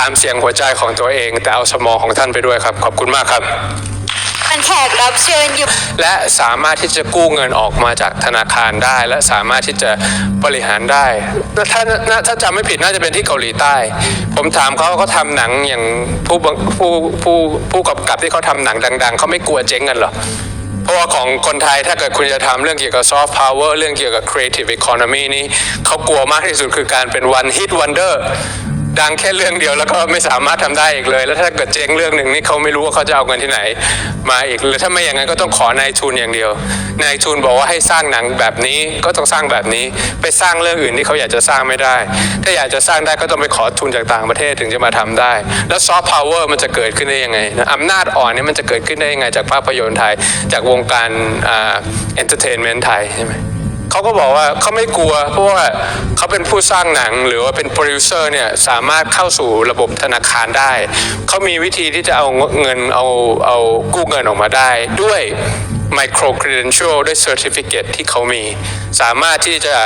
ตามเสียงหัวใจของตัวเอง แต่เอาสมองของท่านไปด้วยครับ ขอบคุณมากครับท่านแขกรับเชิญอยู่และสามารถที่จะกู้เงินออกมาจากธนาคารได้ และสามารถที่จะบริหารได้ถ้าถ้าถ้าจำไม่ผิดน่าจะเป็นที่เกาหลีใต้ ผมถามเขาเขาทำหนังอย่างผู้บังผู้ผู้ผู้กำกับที่เขาทำหนังดัง ๆเขาไม่กลัวเจ๊งกันเหรอเพราะว่าของคนไทยถ้าเกิดคุณจะทำเรื่องเกี่ยวกับ soft power เรื่องเกี่ยวกับ creative economy นี้เขากลัวมากที่สุดคือการเป็น one hit wonder ดั ดังแค่เรื่องเดียวแล้วก็ไม่สามารถทำได้อีกเลย แล้วถ้าเกิดเจ๊งเรื่องหนึ่งนี่เขาไม่รู้ว่าเขาจะเอาเงินที่ไหน มาอีกหรือถ้าไม่อย่างนั้นก็ต้องขอนายทุนอย่างเดียวนายทุนบอกว่าให้สร้างหนังแบบนี้ก็ต้องสร้างแบบนี้ ไปสร้างเรื่องอื่นที่เขาอยากจะสร้างไม่ได้ ถ้าอยากจะสร้างได้ก็ต้องไปขอทุนจากต่างประเทศถึงจะมาทำได้ แล้วซอฟต์พาวเวอร์มันจะเกิดขึ้นได้ยังไงนะอำนาจอ่อนนี่มันจะเกิดขึ้นได้ยังไงจากภาพยนตร์ไทย จากวงการอ่าเอนเตอร์เทนเมนต์ไทยใช่ไหม เขาก็บอกว่าเขาไม่กลัว เพราะว่าเขาเป็นผู้สร้างหนังหรือว่าเป็นโปรดิวเซอร์เนี่ยสามารถเข้าสู่ระบบธนาคารได้ เขามีวิธีที่จะเอาเงินเอาเอากู้เงินออกมาได้ด้วย micro credential ด้วย certificate ที่เขามี สามารถที่จะ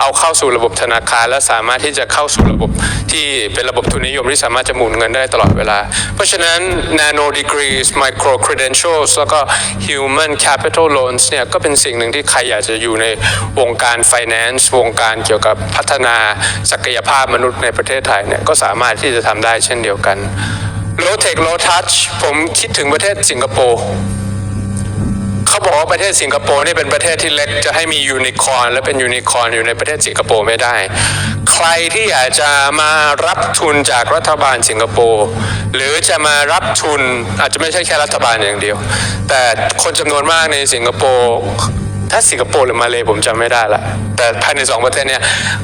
เอาเข้าสู่ระบบธนาคาร และสามารถที่จะเข้าสู่ระบบที่เป็นระบบทุนนิยมที่สามารถจะหมุนเงินได้ตลอดเวลา เพราะฉะนั้น nano degrees micro credentials แล้วก็ human capital loans เนี่ยก็เป็นสิ่งหนึ่งที่ใครอยากจะอยู่ในวงการ finance วงการเกี่ยวกับพัฒนาศักยภาพมนุษย์ในประเทศไทยเนี่ยก็สามารถที่จะทำได้เช่นเดียวกัน low tech low touch ผมคิดถึงประเทศสิงคโปร์ เขาบอกว่าประเทศสิงคโปร์นี่เป็นประเทศที่เล็กจะให้มียูนิคอร์นและเป็นยูนิคอร์นอยู่ในประเทศสิงคโปร์ไม่ได้ ใครที่อยากจะมารับทุนจากรัฐบาลสิงคโปร์หรือจะมารับทุนอาจจะไม่ใช่แค่รัฐบาลอย่างเดียว แต่คนจำนวนมากในสิงคโปร์ถ้าสิงคโปร์หรือมาเลย์ผมจำไม่ได้ละแต่ภายในสองประเทศเนี่ย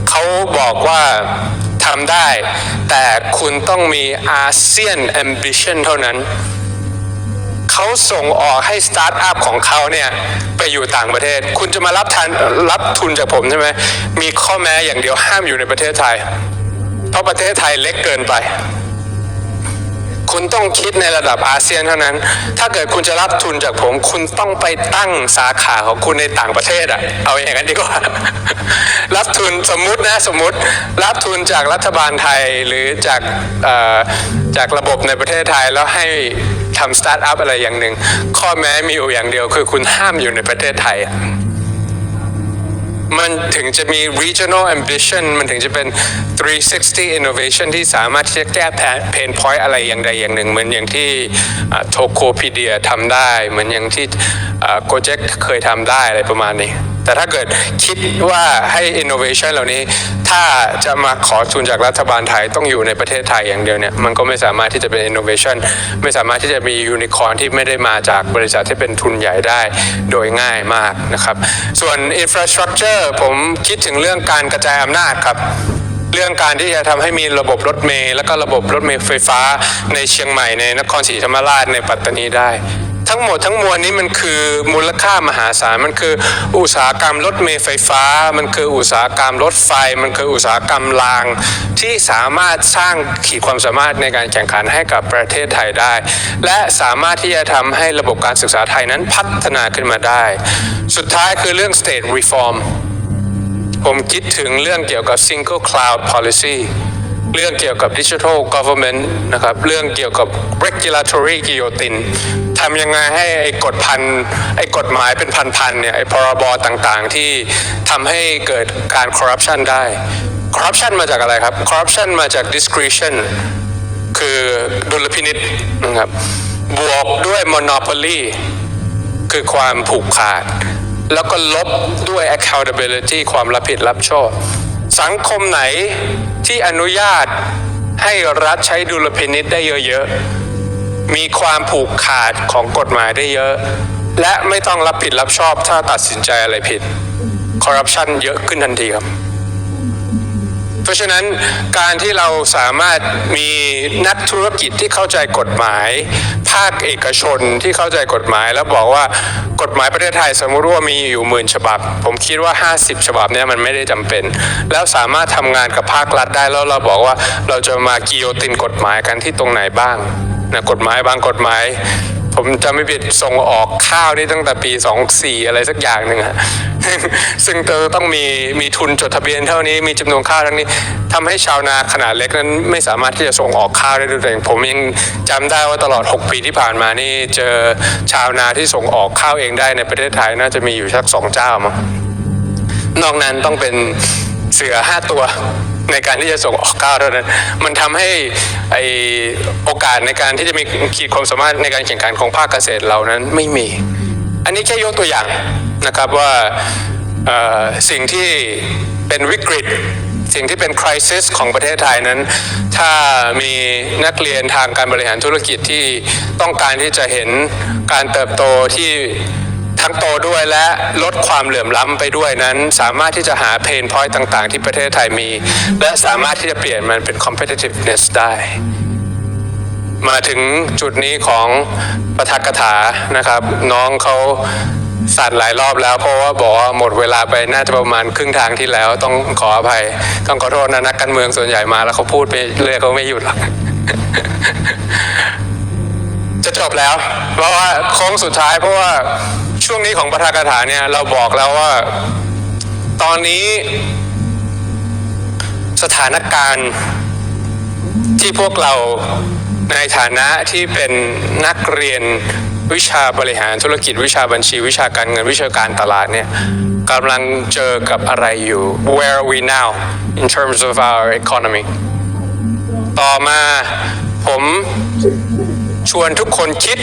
เขาบอกว่าทำได้ แต่คุณต้องมีอาเซียน ambition เท่านั้น เขาส่งออกให้สตาร์ทอัพของเขาเนี่ยไปอยู่ต่างประเทศ คุณจะมารับทันรับทุนจากผมใช่ไหมมีข้อแม้อย่างเดียวห้ามอยู่ในประเทศไทย เพราะประเทศไทยเล็กเกินไป คุณต้องคิดในระดับอาเซียนเท่านั้น ถ้าเกิดคุณจะรับทุนจากผม คุณต้องไปตั้งสาขาของคุณในต่างประเทศอะเอาอย่างนั้นดีกว่า รับทุนสมมุตินะสมมุติ รับทุนจากรัฐบาลไทยหรือจากจากระบบในประเทศไทยแล้วให้ทำสตาร์ทอัพอะไรอย่างหนึ่ง ข้อแม้มีอยู่อย่างเดียวคือคุณห้ามอยู่ในประเทศไทยอะ มันถึงจะมี regional ambition มันถึงจะเป็น 360 innovation ที่สามารถที่จะแก้แพนพอยท์อะไรอย่างใดอย่างหนึ่ง เหมือนอย่างที่โทโคพีเดียทำได้ เหมือนอย่างที่โกเจ็เคยทำได้อะไรประมาณนี้ แต่ถ้าเกิดคิดว่าให้ innovation เหล่านี้ ถ้าจะมาขอทุนจากรัฐบาลไทยต้องอยู่ในประเทศไทยอย่างเดียวเนี่ย มันก็ไม่สามารถที่จะเป็น innovation ไม่สามารถที่จะมียูนิคอร์นที่ไม่ได้มาจากบริษัทที่เป็นทุนใหญ่ได้โดยง่ายมากนะครับ ส่วน infrastructure ผมคิดถึงเรื่องการกระจายอำนาจครับเรื่องการที่จะทำให้มีระบบรถเมล์แล้วก็ระบบรถเมล์ไฟฟ้าในเชียงใหม่ในนครศรีธรรมราชในปัตตานีได้ ทั้งหมดทั้งมวลนี้มันคือมูลค่ามหาศาลมันคืออุตสาหกรรมรถเมล์ไฟฟ้า มันคืออุตสาหกรรมรถไฟ มันคืออุตสาหกรรมราง ที่สามารถสร้างขีดความสามารถในการแข่งขันให้กับประเทศไทยได้ และสามารถที่จะทำให้ระบบการศึกษาไทยนั้นพัฒนาขึ้นมาได้ สุดท้ายคือเรื่อง state reform ผมคิดถึงเรื่องเกี่ยวกับ single cloud policy เรื่องเกี่ยวกับ digital government นะครับเรื่องเกี่ยวกับ regulatory guillotine ทำยังไงให้ไอ้กฎพันไอ้กฎหมายเป็นพันๆเนี่ยไอ้พรบต่างๆ ที่ทำให้เกิดการ corruption ได้ corruption มาจากอะไรครับ corruption มาจาก discretion คือดุลพินิษนะครับบวกด้วย monopoly คือความผูกขาด แล้วก็ลบด้วย accountability ความรับผิดรับชอบ สังคมไหนที่อนุญาตให้รัฐใช้ดุลพินิษได้เยอะๆ มีความผูกขาดของกฎหมายได้เยอะ และไม่ต้องรับผิดรับชอบถ้าตัดสินใจอะไรผิด คอร์รัปชันเยอะขึ้นทันทีครับ เพราะฉะนั้นการที่เราสามารถมีนักธุรกิจที่เข้าใจกฎหมาย ภาคเอกชนที่เข้าใจกฎหมาย แล้วบอกว่ากฎหมายประเทศไทยสมมติว่ามีอยู่หมื่นฉบับ ผมคิดว่า 50 ฉบับเนี่ยมันไม่ได้จำเป็น แล้วสามารถทำงานกับภาครัฐได้แล้วเราบอกว่าเราจะมากิโยตินกฎหมายกันที่ตรงไหนบ้างนะกฎหมายบางกฎหมาย ผมจำไม่ผิดส่งออกข้าวนี่ตั้งแต่ปี 24 อะไรสักอย่างหนึ่งอะซึ่งจะต้องมีมีทุนจดทะเบียนเท่านี้มีจำนวนข้าวเท่านี้ทำให้ชาวนาขนาดเล็กนั้นไม่สามารถที่จะส่งออกข้าวได้ด้วยตัวเองผมยังจำได้ว่าตลอด 6 ปีที่ผ่านมานี่เจอชาวนาที่ส่งออกข้าวเองได้ในประเทศไทยน่าจะมีอยู่สักสองเจ้ามั้งนอกนั้นต้องเป็นเสือห้าตัว ในการที่จะส่งออกข้าวเท่านั้น มันทำให้ไอโอกาสในการที่จะมีขีดความสามารถในการแข่งขันของภาคเกษตรเรานั้นไม่มี อันนี้แค่ยกตัวอย่างนะครับว่าสิ่งที่เป็นวิกฤต สิ่งที่เป็นคริสิสของประเทศไทยนั้น ถ้ามีนักเรียนทางการบริหารธุรกิจที่ต้องการที่จะเห็นการเติบโตที่ ทั้งโตด้วยและลดความเหลื่อมล้ำไปด้วยนั้น สามารถที่จะหาเพนพอยต์ต่างๆ ที่ประเทศไทยมี และสามารถที่จะเปลี่ยนมันเป็น competitiveness ได้ มาถึงจุดนี้ของประทักถานะครับ น้องเขาสั่นหลายรอบแล้วเพราะว่าบอกว่าหมดเวลาไปน่าจะประมาณครึ่งทางที่แล้ว ต้องขออภัย ต้องขอโทษนะนักการเมืองส่วนใหญ่มาแล้วเขาพูดไปเรื่อยเขาไม่หยุดหรอกจะจบแล้ว เพราะว่าโค้งสุดท้ายเพราะว่า ช่วงนี้ของปาฐกถาเนี่ย เราบอกแล้วว่า ตอนนี้ สถานการณ์ที่พวกเราในฐานะที่เป็นนักเรียนวิชาบริหารธุรกิจวิชาบัญชี วิชาการเงินวิชาการตลาดเนี่ยกำลังเจอกับอะไรอยู่ where are we now in terms of our economy ต่อมาผมชวนทุกคนคิด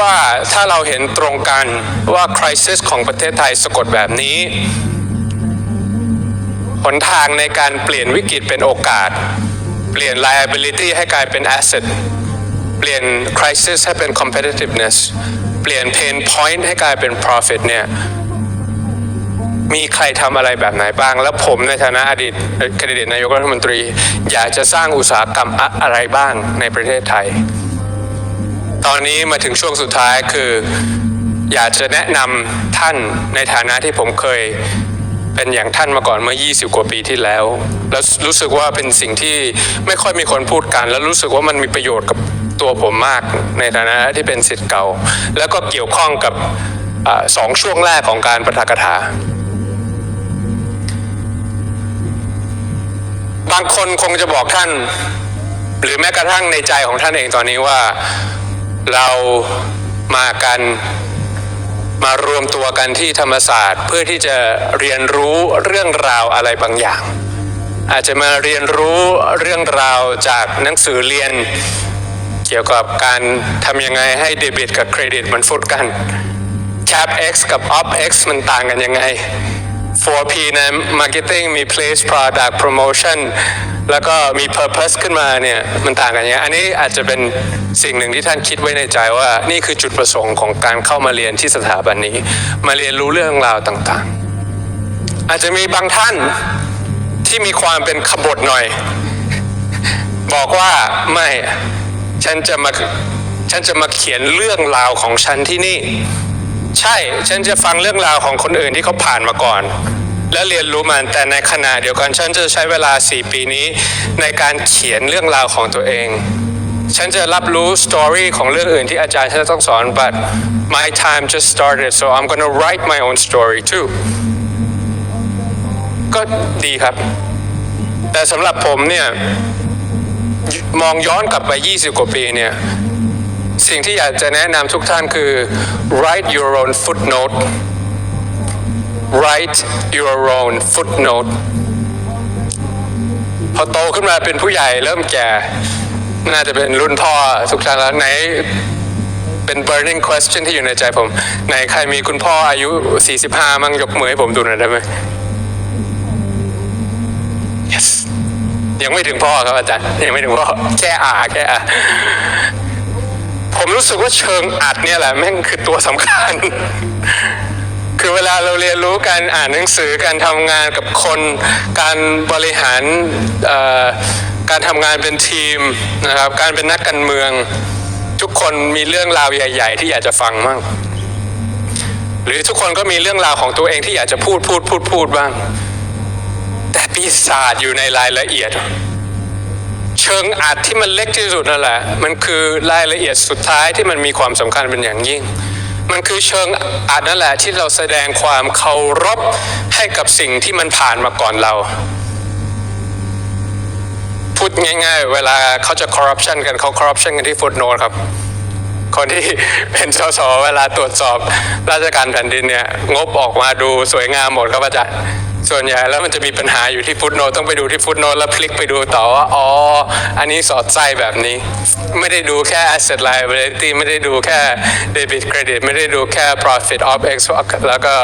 ว่าถ้าเราเห็นตรงกันว่าคริสิสของประเทศไทยสะกดแบบนี้หนทางในการเปลี่ยนวิกฤตเป็นโอกาส เปลี่ยน liability ให้กลายเป็น asset เปลี่ยน crisis ให้เป็น competitiveness เปลี่ยน pain point ให้กลายเป็น profit เนี่ยมีใครทำอะไรแบบไหนบ้าง แล้วผมในฐานะอดีตคดิเดตนายกรัฐมนตรี อยากจะสร้างอุตสาหกรรมอะไรบ้างในประเทศไทย ตอนนี้มาถึงช่วงสุดท้ายคือ อยากจะแนะนำท่านในฐานะที่ผมเคยเป็นอย่างท่านมาก่อนเมื่อ 20 กว่าปีที่แล้ว แล้วรู้สึกว่าเป็นสิ่งที่ไม่ค่อยมีคนพูดกัน แล้วรู้สึกว่ามันมีประโยชน์กับตัวผมมากในฐานะที่เป็นสิทธิ์เก่า แล้วก็เกี่ยวข้องกับอสองช่วงแรกของการประทากถา บางคนคงจะบอกท่าน หรือแม้กระทั่งในใจของท่านเองตอนนี้ว่า เรามากันมารวมตัวกันที่ธรรมศาสตร์ เพื่อที่จะเรียนรู้เรื่องราวอะไรบางอย่าง อาจจะมาเรียนรู้เรื่องราวจากหนังสือเรียน เกี่ยวกับการทำยังไงให้เดบิตกับเครดิตมันฟุตกัน Cap X กับ Op X มันต่างกันยังไง 4P นะ Marketing มี Place Product Promotion แล้วก็มี Purpose ขึ้นมาเนี่ย มันต่างกันยังไงอันนี้อาจจะเป็นสิ่งหนึ่งที่ท่านคิดไว้ในใจว่านี่คือจุดประสงค์ของการเข้ามาเรียนที่สถาบันนี้ มาเรียนรู้เรื่องราวต่างๆ อาจจะมีบางท่านที่มีความเป็นขบฏหน่อย บอกว่าไม่ฉันจะมาฉันจะมาเขียนเรื่องราวของฉันที่นี่ ใช่ฉันจะฟังเรื่องราวของคนอื่นที่เขาผ่านมาก่อน และเรียนรู้มันแต่ในขณะเดียวกันฉันจะใช้เวลา 4 ปีนี้ ในการเขียนเรื่องราวของตัวเอง ฉันจะรับรู้สตอรี่ของเรื่องอื่นที่อาจารย์ฉันต้องสอน but my time just started so I'm gonna write my own story too ก็ดีครับ แต่สำหรับผมเนี่ย มองย้อนกลับไป 20 กว่าปีเนี่ย สิ่งที่อยากจะแนะนำทุกท่านคือ write your own footnote write your own footnote พอโตขึ้นมาเป็นผู้ใหญ่เริ่มแก่ น่าจะเป็นรุ่นพ่อทุกท่านแล้วไหนเป็น burning question ที่อยู่ในใจผม ไหนใครมีคุณพ่ออายุ 45 มั่งยกมือให้ผมดูหน่อยได้ไหม yes ยังไม่ถึงพ่อครับอาจารย์ยังไม่ถึงพ่อแค่อาแค่อา ผมรู้สึกว่าเชิงอัดเนี่ยแหละแม่งคือตัวสำคัญ คือเวลาเราเรียนรู้การอ่านหนังสือการทำงานกับคน การบริหารการทำงานเป็นทีมนะครับ การเป็นนักการเมือง ทุกคนมีเรื่องราวใหญ่ ๆ ที่อยากจะฟังบ้างหรือทุกคนก็มีเรื่องราวของตัวเองที่อยากจะพูดพูดพูดพูดบ้าง แต่ปีศาจอยู่ในรายละเอียด ชิชิงอัดที่มันเล็กที่สุดนั่นแหละ มันคือรายละเอียดสุดท้ายที่มันมีความสำคัญเป็นอย่างยิ่ง มันคือเชิงอัดนั่นแหละที่เราแสดงความเคารพให้กับสิ่งที่มันผ่านมาก่อนเราพูดง่าย ๆ เวลาเขาจะคอร์รัปชันกันเขาคอร์รัปชันกันที่ฟุตโนครับ คนที่เป็นสสเวลาตรวจสอบราชการแผ่นดินเนี่ย งบออกมาดูสวยงามหมดครับอาจารย์ ส่วนใหญ่แล้วมันจะมีปัญหาอยู่ที่ฟุตโนต้องไปดูที่ฟุตโนตแล้วพลิกไปดูต่อว่าอ๋ออันนี้สอดไส้แบบนี้ ไม่ได้ดูแค่ asset liability ไม่ได้ดูแค่ debit credit ไม่ได้ดูแค่ profit of x แล้วก็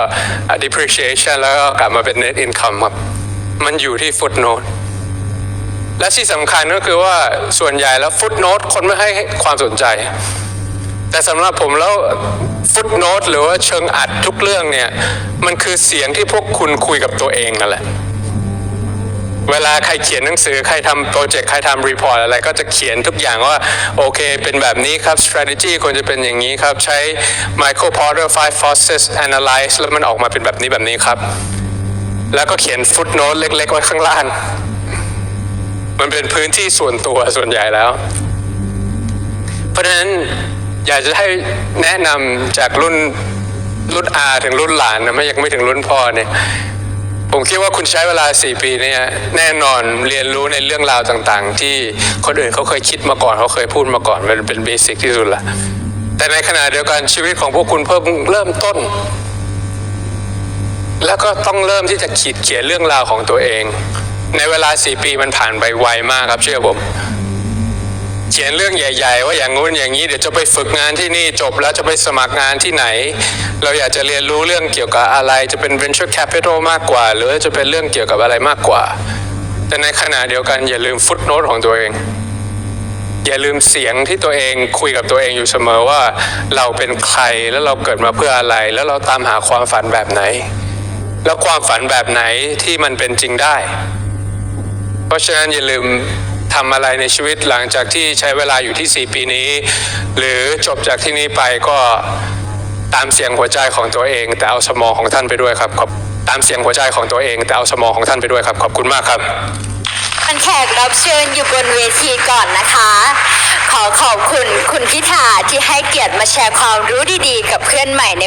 depreciation แล้วก็กลับมาเป็น net income ครับมันอยู่ที่ฟุตโนตและที่สำคัญก็คือว่าส่วนใหญ่แล้วฟุตโนตคนไม่ให้ความสนใจ แต่สำหรับผมแล้วฟุตโนตหรือว่าเชิงอัดทุกเรื่องเนี่ย มันคือเสียงที่พวกคุณคุยกับตัวเองนั่นแหละ เวลาใครเขียนหนังสือใครทำโปรเจกต์ใครทำรีพอร์ตอะไรก็จะเขียนทุกอย่างว่า โอเคเป็นแบบนี้ครับ strategy ควรจะเป็นอย่างนี้ครับ ใช้ Michael Porter five forces analyze แล้วมันออกมาเป็นแบบนี้แบบนี้ครับ แล้วก็เขียนฟุตโนตเล็ก ๆ ไว้ข้างล่าง มันเป็นพื้นที่ส่วนตัวส่วนใหญ่แล้ว เพราะฉะนั้น อยากจะให้แนะนำจากรุ่นรุ่นอาถึงรุ่นหลานนะไม่ยังไม่ถึงรุ่นพ่อเนี่ยผมคิดว่าคุณใช้เวลา 4 ปีเนี่ยแน่นอนเรียนรู้ในเรื่องราวต่างๆ ที่คนอื่นเขาเคยคิดมาก่อนเขาเคยพูดมาก่อนมันเป็นเบสิกที่สุดละแต่ในขณะเดียวกันชีวิตของพวกคุณเพิ่งเริ่มต้น แล้วก็ต้องเริ่มที่จะขีดเขียนเรื่องราวของตัวเอง ในเวลาสี่ปีมันผ่านไปไวมากครับเชื่อผม เขียนเรื่องใหญ่ ๆ ว่าอย่างงู้นอย่างนี้เดี๋ยวจะไปฝึกงานที่นี่จบแล้วจะไปสมัครงานที่ไหน เราอยากจะเรียนรู้เรื่องเกี่ยวกับอะไรจะเป็น venture capital มากกว่า หรือจะเป็นเรื่องเกี่ยวกับอะไรมากกว่า แต่ในขณะเดียวกันอย่าลืมฟุตโนตของตัวเอง อย่าลืมเสียงที่ตัวเองคุยกับตัวเองอยู่เสมอว่า เราเป็นใครแล้วเราเกิดมาเพื่ออะไร แล้วเราตามหาความฝันแบบไหน แล้วความฝันแบบไหนที่มันเป็นจริงได้ เพราะฉะนั้นอย่าลืม ทำอะไรในชีวิตหลังจากที่ใช้เวลาอยู่ที่ 4 ปีนี้ หรือจบจากที่นี้ไปก็ตามเสียงหัวใจของตัวเอง แต่เอาสมองของท่านไปด้วยครับขอบตามเสียงหัวใจของตัวเอง แต่เอาสมองของท่านไปด้วยครับขอบคุณมากครับนแขกรับเชิญอยู่บนเวทีก่อนนะคะ ขอขอบคุณคุณพิธาที่ให้เกียรติมาแชร์ความรู้ดีๆ กับเพื่อนใหม่ใน